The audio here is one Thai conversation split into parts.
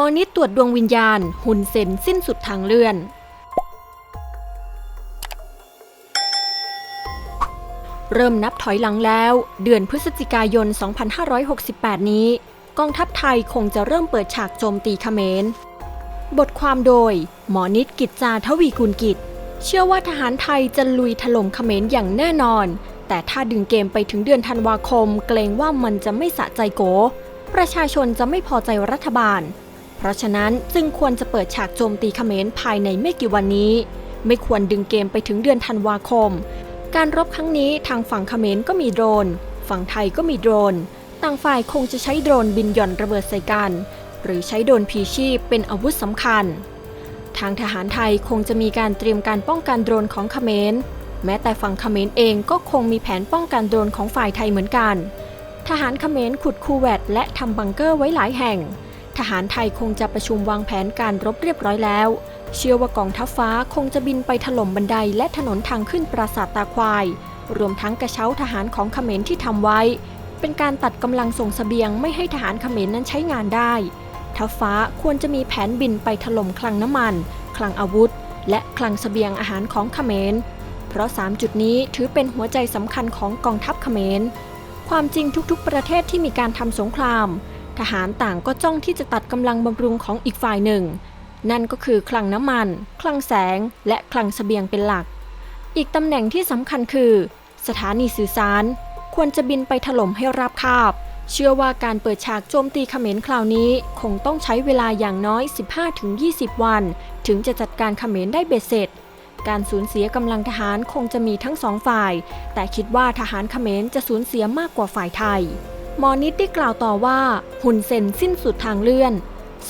มอนิดตรวจดวงวิญญาณ หุ่นเซนสิ้นสุดทางเลื่อน เริ่มนับถอยหลังแล้ว เดือนพฤศจิกายน 2568 นี้ กองทัพไทยคงจะเริ่มเปิดฉากโจมตีเขมร บทความโดย หมอนิดกิจจาทวีกุลกิจ เชื่อว่าทหารไทยจะลุยถล่มเขมรอย่างแน่นอน แต่ถ้าดึงเกมไปถึงเดือนธันวาคม เกรงว่ามันจะไม่สะใจโกประชาชนจะไม่พอใจรัฐบาล เพราะฉะนั้นจึงควรจะเปิดฉากโจมตีเขมรภายในไม่กี่วันนี้ ไม่ควรดึงเกมไปถึงเดือนธันวาคม การรบครั้งนี้ทางฝั่งเขมรก็มีโดรน ฝั่งไทยก็มีโดรน ต่างฝ่ายคงจะใช้โดรนบินหย่อนระเบิดใส่กัน หรือใช้โดรนพีชีพเป็นอาวุธสำคัญ ทางทหารไทยคงจะมีการเตรียมการป้องกันโดรนของเขมรแม้แต่ฝั่งเขมรเองก็คงมีแผนป้องกันโดรนของฝ่ายไทยเหมือนกัน ทหารเขมรขุดคูแวตและทำบังเกอร์ไว้หลายแห่ง ทหารไทยคงจะประชุมวางแผนการรบเรียบร้อยแล้ว เชื่อว่ากองทัพฟ้าคงจะบินไปถล่มบันไดและถนนทางขึ้นปราสาทตาควาย รวมทั้งกระเช้าทหารของเขมรที่ทำไว้ เป็นการตัดกำลังส่งเสบียงไม่ให้ทหารเขมรนั้นใช้งานได้ ทัพฟ้าควรจะมีแผนบินไปถล่มคลังน้ำมัน คลังอาวุธ และคลังเสบียงอาหารของเขมร เพราะ 3 จุดนี้ถือเป็นหัวใจสำคัญของกองทัพเขมร ความจริงทุกๆ ประเทศที่มีการทำสงคราม ทหารต่างก็จ้องที่จะตัดกำลังบำรุงของอีกฝ่ายหนึ่ง นั่นก็คือคลังน้ำมัน คลังแสง และคลังเสบียงเป็นหลัก อีกตำแหน่งที่สำคัญคือ สถานีสื่อสาร ควรจะบินไปถล่มให้ราบคาบ เชื่อว่าการเปิดฉากโจมตีเขมรคราวนี้ คงต้องใช้เวลาอย่างน้อย 15-20 วัน ถึงจะจัดการเขมรได้เบ็ดเสร็จการสูญเสียกำลังทหารคงจะมีทั้งสองฝ่าย แต่คิดว่าทหารเขมรจะสูญเสียมากกว่าฝ่ายไทย หมอนิดได้กล่าวต่อว่าหุ่นเซนสิ้นสุดทางเลื่อน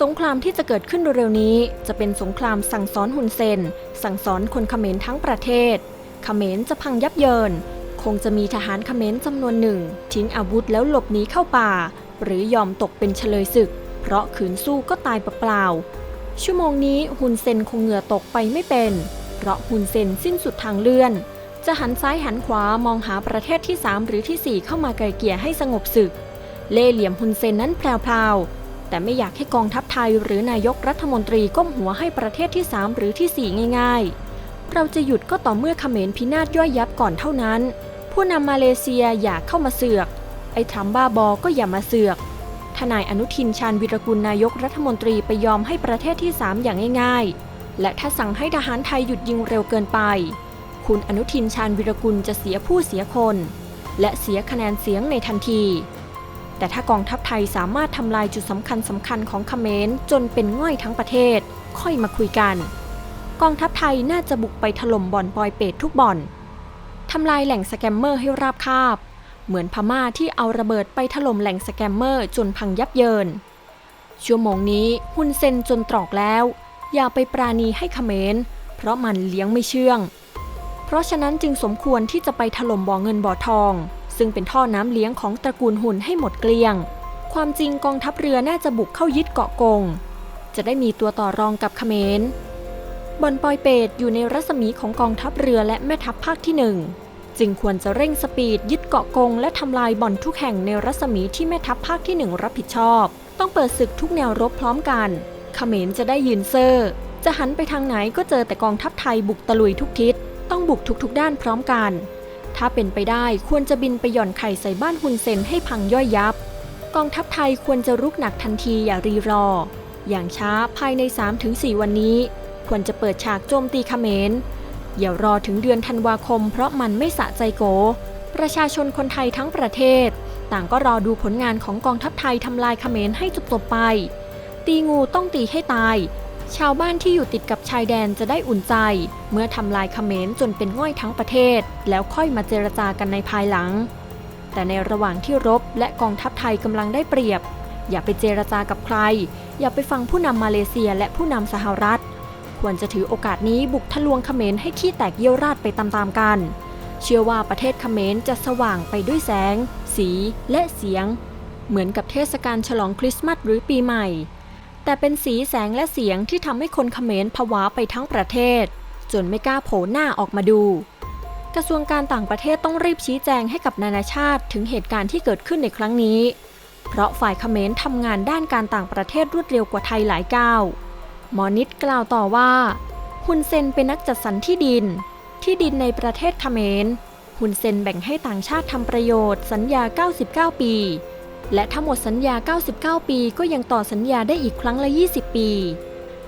สงครามที่จะเกิดขึ้นเร็วๆนี้ จะเป็นสงครามสั่งสอนหุ่นเซน สั่งสอนคนเขมรทั้งประเทศ เขมรจะพังยับเยิน คงจะมีทหารเขมรจำนวนหนึ่ง ทิ้งอาวุธแล้วหลบหนีเข้าป่า หรือยอมตกเป็นเฉลยศึก เพราะขืนสู้ก็ตายเปล่าๆชั่วโมงนี้หุ่นเซนคงเหงื่อตกไปไม่เป็น เพราะหุ่นเซนสิ้นสุดทางเลื่อน จะหันซ้ายหันขวามองหาประเทศที่ 3 หรือที่ 4 เข้ามาไกลเกลี่ยให้สงบศึก เล่เหลี่ยมหุ่นเซนนั้นแพรวๆ แต่ไม่อยากให้กองทัพไทยหรือนายกรัฐมนตรีก้มหัวให้ประเทศที่ 3 หรือที่ 4 ง่ายๆ เราจะหยุดก็ต่อเมื่อเขมรพินาศย่อยยับก่อนเท่านั้น ผู้นำมาเลเซียอยากเข้ามาเสือก ไอ้ทรัมบ้าบอก็อย่ามาเสือกทนายอนุทินชาญวิรกุลนายกรัฐมนตรีไปยอมให้ประเทศที่ 3 อย่างง่าย ๆ และถ้าสั่งให้ทหารไทยหยุดยิงเร็วเกินไป คุณอนุทินชาญวิรกุลจะเสียผู้เสียคน และเสียคะแนนเสียงในทันที แต่ถ้ากองทัพไทยสามารถทำลายจุดสำคัญสำคัญของเขมรจนเป็นง่อยทั้งประเทศ ค่อยมาคุยกัน กองทัพไทยน่าจะบุกไปถล่มบ่อนปอยเปตทุกบ่อนทำลายแหล่งสแกมเมอร์ให้ราบคาบ เหมือนพม่าที่เอาระเบิดไปถล่มแหล่งสแกมเมอร์จนพังยับเยิน ชั่วโมงนี้หุ่นเซนจนตรอกแล้ว อย่าไปปราณีให้เขมร เพราะมันเลี้ยงไม่เชื่อง เพราะฉะนั้นจึงสมควรที่จะไปถล่มบ่อเงินบ่อทอง ซึ่งเป็นท่อน้ำเลี้ยงของตระกูลหุ่นให้หมดเกลี้ยง ความจริงกองทัพเรือน่าจะบุกเข้ายึดเกาะกง จะได้มีตัวต่อรองกับเขมรบ่อนปอยเปตอยู่ในรัศมีของกองทัพเรือและแม่ทัพภาคที่หนึ่งจึงควรจะเร่งสปีดยึดเกาะกง และทำลายบ่อนทุกแห่งในรัศมีที่แม่ทัพภาคที่หนึ่งรับผิดชอบ ต้องเปิดศึกทุกแนวรบพร้อมกันเขมรจะได้ยืนเซอร์ จะหันไปทางไหนก็เจอแต่กองทัพไทยบุกตะลุยทุกทิศ ต้องบุกทุกๆด้านพร้อมกัน ถ้าเป็นไปได้ควรจะบินไปหย่อนไข่ใส่บ้านฮุนเซนให้พังย่อยยับ กองทัพไทยควรจะรุกหนักทันทีอย่ารีรอ อย่างช้าภายใน 3-4 วันนี้ ควรจะเปิดฉากโจมตีเขมรอย่ารอถึงเดือนธันวาคม เพราะมันไม่สะใจโก ประชาชนคนไทยทั้งประเทศ ต่างก็รอดูผลงานของกองทัพไทยทำลายเขมรให้จบๆไป ตีงูต้องตีให้ตาย ชาวบ้านที่อยู่ติดกับชายแดนจะได้อุ่นใจ เมื่อทำลายเขมรจนเป็นง่อยทั้งประเทศ แล้วค่อยมาเจรจากันในภายหลัง แต่ในระหว่างที่รบและกองทัพไทยกำลังได้เปรียบ อย่าไปเจรจากับใคร อย่าไปฟังผู้นำมาเลเซียและผู้นำสหรัฐ ควรจะถือโอกาสนี้บุกทะลวงเขมรให้ขี้แตกเยี่ยวราดไปตามๆกัน เชื่อว่าประเทศเขมรจะสว่างไปด้วยแสง สีและเสียง เหมือนกับเทศกาลฉลองคริสต์มาสหรือปีใหม่ แต่เป็นสีแสงและเสียงที่ทำให้คนเขมรผวาไปทั้งประเทศ จนไม่กล้าโผล่หน้าออกมาดู กระทรวงการต่างประเทศต้องรีบชี้แจงให้กับนานาชาติถึงเหตุการณ์ที่เกิดขึ้นในครั้งนี้ เพราะฝ่ายเขมรทำงานด้านการต่างประเทศรวดเร็วกว่าไทยหลายก้าวหมอนิดกล่าวต่อว่าฮุนเซนเป็นนักจัดสรรที่ดิน ที่ดินในประเทศเขมรฮุนเซนแบ่งให้ต่างชาติทำประโยชน์สัญญา 99 ปี และถ้าหมดสัญญา 99 ปีก็ยังต่อสัญญาได้อีกครั้งละ 20 ปี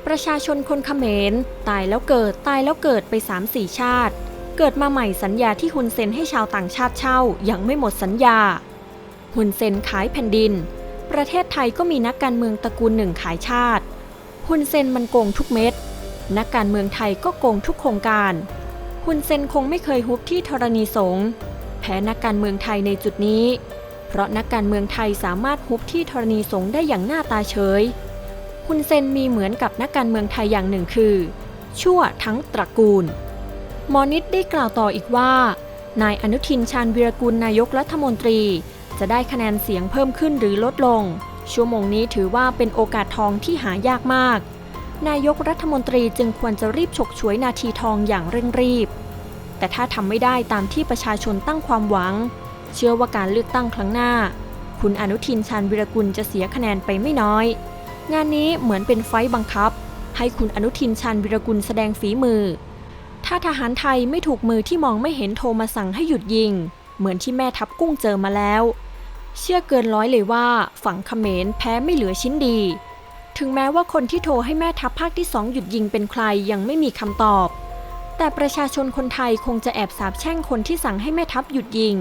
ประชาชนคนเขมร ตายแล้วเกิดตายแล้วเกิดไป 3-4 ชาติ เกิดมาใหม่สัญญาที่ฮุนเซนให้ชาวต่างชาติเช่ายังไม่หมดสัญญาฮุนเซนขายแผ่นดิน ประเทศไทยก็มีนักการเมืองตระกูลหนึ่งขายชาติฮุนเซนมันโกงทุกเม็ด นักการเมืองไทยก็โกงทุกโครงการฮุนเซนคงไม่เคยฮุบที่ธรณีสงแพ้นักการเมืองไทยในจุดนี้ เพราะนักการเมืองไทยสามารถฮุบที่ธรณีสงได้อย่างหน้าตาเฉยฮุนเซนมีเหมือนกับนักการเมืองไทยอย่างหนึ่งคือ ชั่วทั้งตระกูล มอนิดได้กล่าวต่ออีกว่า นายอนุทินชาญวีรกุลนายกรัฐมนตรี จะได้คะแนนเสียงเพิ่มขึ้นหรือลดลง ชั่วโมงนี้ถือว่าเป็นโอกาสทองที่หายากมาก นายกรัฐมนตรีจึงควรจะรีบฉกฉวยนาทีทองอย่างเร่งรีบ แต่ถ้าทำไม่ได้ตามที่ประชาชนตั้งความหวัง เชื่อว่าการเลือกตั้งครั้งหน้า คุณอนุทินชาญวิรกุลจะเสียคะแนนไปไม่น้อย งานนี้เหมือนเป็นไฟต์บังคับ ให้คุณอนุทินชาญวิรกุลแสดงฝีมือ ถ้าทหารไทยไม่ถูกมือที่มองไม่เห็นโทรมาสั่งให้หยุดยิง เหมือนที่แม่ทัพกุ้งเจอมาแล้ว เชื่อเกินร้อยเลยว่าฝั่งเขมรแพ้ไม่เหลือชิ้นดี ถึงแม้ว่าคนที่โทรให้แม่ทัพภาคที่สองหยุดยิงเป็นใครยังไม่มีคำตอบแต่ประชาชนคนไทยคงจะแอบสาบแช่งคนที่สั่งให้แม่ทัพหยุดยิง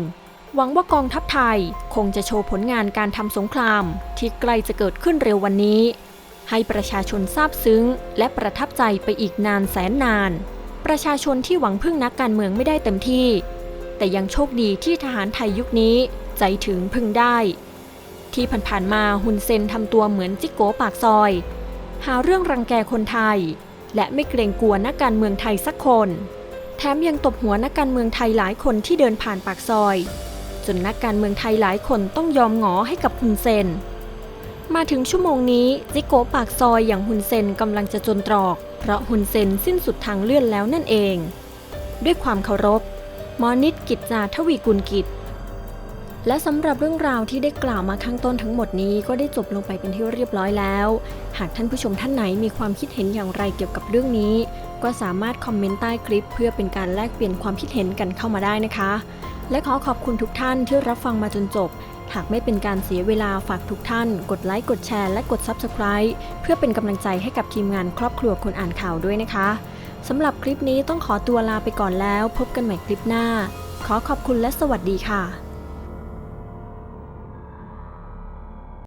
หวังว่ากองทัพไทยคงจะโชว์ผลงานการทำสงคราม ที่ใกล้จะเกิดขึ้นเร็ววันนี้ ให้ประชาชนซาบซึ้ง และประทับใจไปอีกนานแสนนาน ประชาชนที่หวังพึ่งนักการเมืองไม่ได้เต็มที่ แต่ยังโชคดีที่ทหารไทยยุคนี้ใจถึงพึ่งได้ ที่ผ่านๆมาฮุนเซนทำตัวเหมือนจิกโกปากซอย หาเรื่องรังแกคนไทย และไม่เกรงกลัวนักการเมืองไทยสักคน แถมยังตบหัวนักการเมืองไทยหลายคนที่เดินผ่านปากซอย นนักการเมืองไทยหลายคนต้องยอมหงอให้กับฮุนเซน มาถึงชั่วโมงนี้จิโกปากซอยอย่างฮุนเซนกำลังจะจนตรอก เพราะฮุนเซนสิ้นสุดทางเลื่อนแล้วนั่นเอง ด้วยความเคารพมอนิดกิจจาทวีกุลกิจ และสำหรับเรื่องราวที่ได้กล่าวมาข้างต้นทั้งหมดนี้ก็ได้จบลงไปเป็นที่เรียบร้อยแล้ว หากท่านผู้ชมท่านไหนมีความคิดเห็นอย่างไรเกี่ยวกับเรื่องนี้ ก็สามารถคอมเมนต์ใต้คลิป เพื่อเป็นการแลกเปลี่ยนความคิดเห็นกันเข้ามาได้นะคะ และขอขอบคุณทุกท่านที่รับฟังมาจนจบ หากไม่เป็นการเสียเวลาฝากทุกท่าน กดไลค์ กดแชร์ และกด Subscribe เพื่อเป็นกำลังใจให้กับทีมงานครอบครัวคนอ่านข่าวด้วยนะคะสำหรับคลิปนี้ต้องขอตัวลาไปก่อนแล้ว พบกันใหม่คลิปหน้า ขอขอบคุณและสวัสดีค่ะ